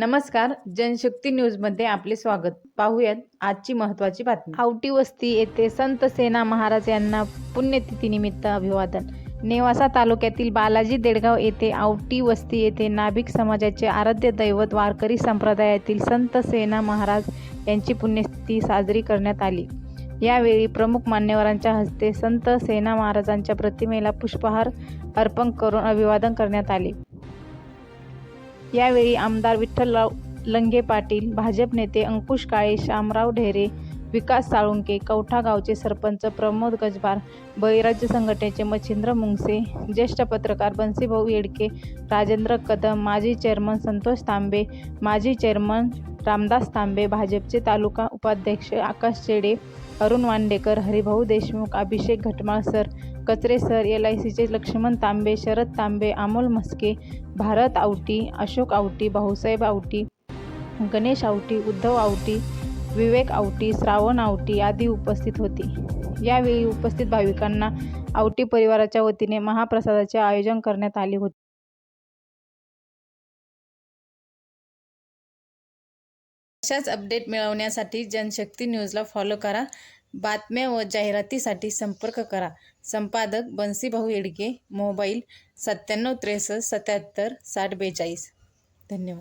नमस्कार जनशक्ती न्यूजमध्ये आपले स्वागत. पाहूयात आजची महत्त्वाची बातमी. आवटी वस्ती येथे संत सेना महाराज यांना पुण्यतिथीनिमित्त अभिवादन. नेवासा तालुक्यातील बालाजी देडगाव येथे आवटी वस्ती येथे नाभिक समाजाचे आराध्य दैवत वारकरी संप्रदायातील संत सेना महाराज यांची पुण्यतिथी साजरी करण्यात आली. यावेळी प्रमुख मान्यवरांच्या हस्ते संत सेना महाराजांच्या प्रतिमेला पुष्पहार अर्पण करून अभिवादन करण्यात आले. यावेळी आमदार विठ्ठलराव लंगे पाटील भाजप नेते अंकुश काळे शामराव ढेरे विकास साळुंके कवठा गावचे सरपंच प्रमोद गजबार बळीराज्य संघटनेचे मच्छिंद्र मुंगसे ज्येष्ठ पत्रकार बन्सीभाऊ येडके राजेंद्र कदम माजी चेअरमन संतोष तांबे माजी चेअरमन रामदास तांबे भाजपचे तालुका उपाध्यक्ष Akash Chede Arun Wandekar Haribhau Deshmukh Abhishek Ghatmal sir Kachare sir L I सीचे लक्ष्मण तांबे शरद तांबे अमोल म्हस्के भारत आवटी अशोक आवटी भाऊसाहेब आवटी गणेश आवटी उद्धव आवटी विवेक आवटी श्रावण आवटी आदी उपस्थित होती. यावेळी उपस्थित भाविकांना आवटी परिवाराच्या वतीने महाप्रसादाचे आयोजन करण्यात आले होते. अशाच अपडेट मिळवण्यासाठी जनशक्ती न्यूजला फॉलो करा. बातम्या व जाहिरातीसाठी संपर्क करा. संपादक बन्सीभाऊ येडगे मोबाईल सत्त्याण्णव त्रेसष्ट सत्याहत्तर साठ बेचाळीस. धन्यवाद.